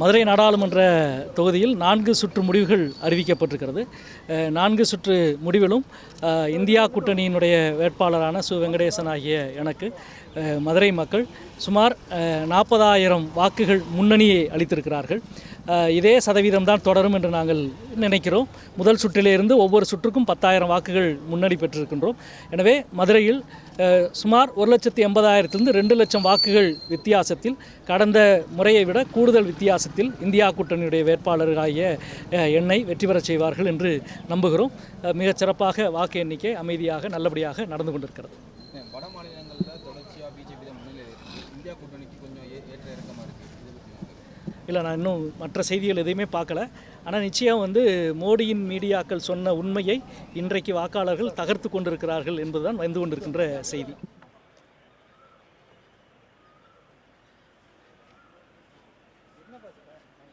மதுரை நாடாளுமன்ற தொகுதியில் நான்கு சுற்று முடிவுகள் அறிவிக்கப்பட்டிருக்கிறது. நான்கு சுற்று முடிவிலும் இந்தியா கூட்டணியினுடைய வேட்பாளரான சு. வெங்கடேசன் ஆகிய எனக்கு மதுரை மக்கள் சுமார் நாற்பதாயிரம் வாக்குகள் முன்னணியை அளித்திருக்கிறார்கள். இதே சதவீதம் தான் தொடரும் என்று நாங்கள் நினைக்கிறோம். முதல் சுற்றிலிருந்து ஒவ்வொரு சுற்றுக்கும் பத்தாயிரம் வாக்குகள் முன்னணி பெற்றிருக்கின்றோம். எனவே மதுரையில் சுமார் ஒரு லட்சத்தி எண்பதாயிரத்திலிருந்து ரெண்டு லட்சம் வாக்குகள் வித்தியாசத்தில் கடந்த முறையை விட கூடுதல் வித்தியாசத்தில் இந்தியா கூட்டணியுடைய வேட்பாளர்களாகிய அஹ், என்னை வெற்றி பெறச் செய்வார்கள் என்று நம்புகிறோம். மிகச்சிறப்பாக மிகச் சிறப்பாக வாக்கு எண்ணிக்கை அமைதியாக நல்லபடியாக நடந்து கொண்டிருக்கிறது. வட மாநிலங்களில் தொடர்ச்சியாக பிஜேபி தான் இந்தியா கூட்டணிக்கு கொஞ்சம் ஏற்ற இறக்கமாக இருக்குது இல்லை நான் இன்னும் மற்ற செய்திகள் எதையுமே பார்க்கல. ஆனால் நிச்சயம் வந்து மோடியின் மீடியாக்கள் சொன்ன உண்மையை இன்றைக்கு வாக்காளர்கள் தகர்த்து கொண்டிருக்கிறார்கள் என்பதுதான் வந்து கொண்டிருக்கின்ற செய்தி.